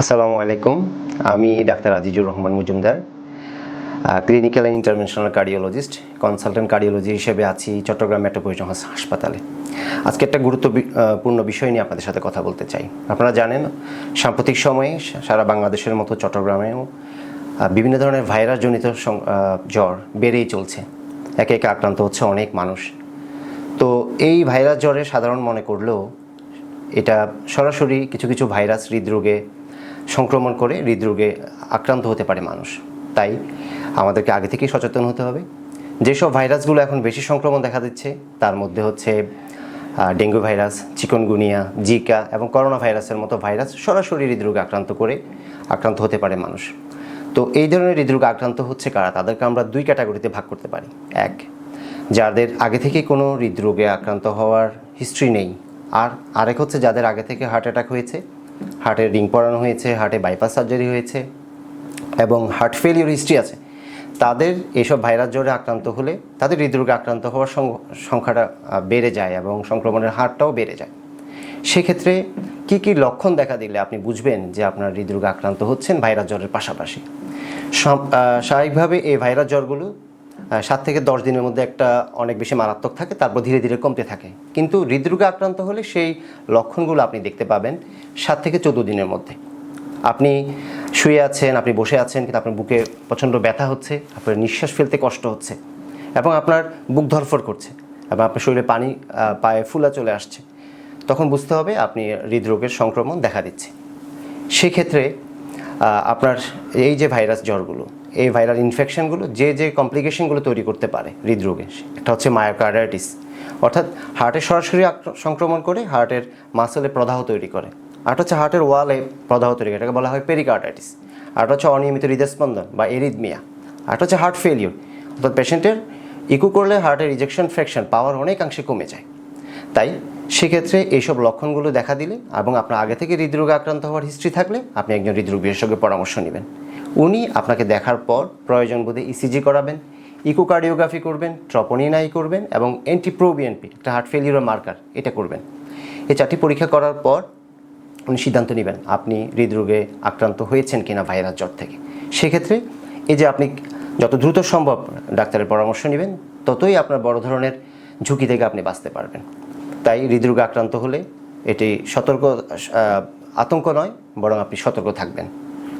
আসসালামু আলাইকুম। আমি doctor Azizur Rahman Majumder clinical and interventional cardiologist consultant cardiology হিসেবে আছি চট্টগ্রাম মেট্রোপলিটন হাসপাতালে। আজকে একটা গুরুত্বপূর্ণ বিষয় নিয়ে আপনাদের সাথে কথা বলতে চাই। আপনারা জানেন, সাম্প্রতিক সময়ে সারা বাংলাদেশের মতো চট্টগ্রামেও বিভিন্ন ধরনের ভাইরাসজনিত জ্বর বেড়েই চলছে। একে একে আক্রান্ত হচ্ছে অনেক মানুষ। তো এই ভাইরাস জ্বরে সাধারণ মনে করলেও, এটা সরাসরি কিছু কিছু ভাইরাস হৃদরোগে সংক্রমণ করে হৃদরোগে আক্রান্ত হতে পারে মানুষ। তাই আমাদেরকে আগে থেকেই সচেতন হতে হবে। যেসব ভাইরাসগুলো এখন বেশি সংক্রমণ দেখা দিচ্ছে, তার মধ্যে হচ্ছে ডেঙ্গু ভাইরাস, চিকনগুনিয়া, জিকা এবং করোনা ভাইরাসের মতো ভাইরাস সরাসরি হৃদরোগে আক্রান্ত করে আক্রান্ত হতে পারে মানুষ। তো এই ধরনের হৃদরোগে আক্রান্ত হচ্ছে কারা? তাদেরকে আমরা দুই ক্যাটাগরিতে ভাগ করতে পারি। এক, যাদের আগে থেকে কোনো হৃদরোগে আক্রান্ত হওয়ার হিস্ট্রি নেই। আর আরেক হচ্ছে যাদের আগে থেকে হার্ট অ্যাটাক হয়েছে। হার্টের রিং পড়ানো হয়েছে, হার্টে বাইপাস সার্জারি হয়েছে এবং হার্ট ফেলিওর হিস্ট্রি আছে। তাদের এসব ভাইরাস জ্বরে আক্রান্ত হলে, তাদের হৃদরোগে আক্রান্ত হওয়ার সংখ্যাটা বেড়ে যায় এবং সংক্রমণের হারটাও বেড়ে যায়। সেক্ষেত্রে কী কী লক্ষণ দেখা দিলে আপনি বুঝবেন যে আপনার হৃদরোগে আক্রান্ত হচ্ছেন ভাইরাস জ্বরের পাশাপাশি? স্বাভাবিকভাবে এই ভাইরাস জ্বরগুলো সাত থেকে দশ দিনের মধ্যে একটা অনেক বেশি মারাত্মক থাকে, তারপর ধীরে ধীরে কমতে থাকে। কিন্তু হৃদরোগে আক্রান্ত হলে সেই লক্ষণগুলো আপনি দেখতে পাবেন সাত থেকে চোদ্দ দিনের মধ্যে। আপনি শুয়ে আছেন, আপনি বসে আছেন, কিন্তু আপনার বুকে প্রচণ্ড ব্যথা হচ্ছে, আপনার নিঃশ্বাস ফেলতে কষ্ট হচ্ছে এবং আপনার বুক ধরফর করছে এবং আপনার শরীরে পানি পায়ে ফুলা চলে আসছে। তখন বুঝতে হবে আপনি হৃদরোগের সংক্রমণ দেখা দিচ্ছে। সেক্ষেত্রে আপনার এই যে ভাইরাস জ্বরগুলো এই ভাইরাল ইনফেকশনগুলো যে যে কমপ্লিকেশনগুলো তৈরি করতে পারে হৃদরোগে, একটা হচ্ছে মায়োকার্ডাইটিস অর্থাৎ হার্টের সরাসরি সংক্রমণ করে হার্টের মাসেলে প্রদাহ তৈরি করে। আর হচ্ছে হার্টের ওয়ালে প্রদাহ তৈরি করে, এটাকে বলা হয় পেরিকার্ডাইটিস আর হচ্ছে অনিয়মিত হৃদস্পন্দন বা এরিদমিয়া আর হচ্ছে হার্ট ফেলিওর অর্থাৎ পেশেন্টের ইকো করলে হার্টের রিজেকশন ফ্র্যাকশন পাওয়ার অনেকাংশে কমে যায়। তাই সেক্ষেত্রে এইসব লক্ষণগুলো দেখা দিলে এবং আপনার আগে থেকে হৃদরোগে আক্রান্ত হওয়ার হিস্ট্রি থাকলে আপনি একজন হৃদরোগ বিশেষজ্ঞের পরামর্শ নেবেন। উনি আপনাকে দেখার পর প্রয়োজন বোধে ইসিজি করাবেন ইকোকার্ডিওগ্রাফি করবেন ট্রপোনিনাই করবেন এবং অ্যান্টিপ্রোবিএনপি একটা হার্ট ফেলিউর মার্কার এটা করবেন। এই চারটি পরীক্ষা করার পর উনি সিদ্ধান্ত নেবেন আপনি হৃদরোগে আক্রান্ত হয়েছেন কিনা ভাইরাস জ্বর থেকে। সেক্ষেত্রে এই যে আপনি যত দ্রুত সম্ভব ডাক্তারের পরামর্শ নেবেন, ততই আপনার বড় ধরনের ঝুঁকি থেকে আপনি বাঁচতে পারবেন। তাই হৃদরোগে আক্রান্ত হলে এটি সতর্ক আতঙ্ক নয়, বরং আপনি সতর্ক থাকবেন।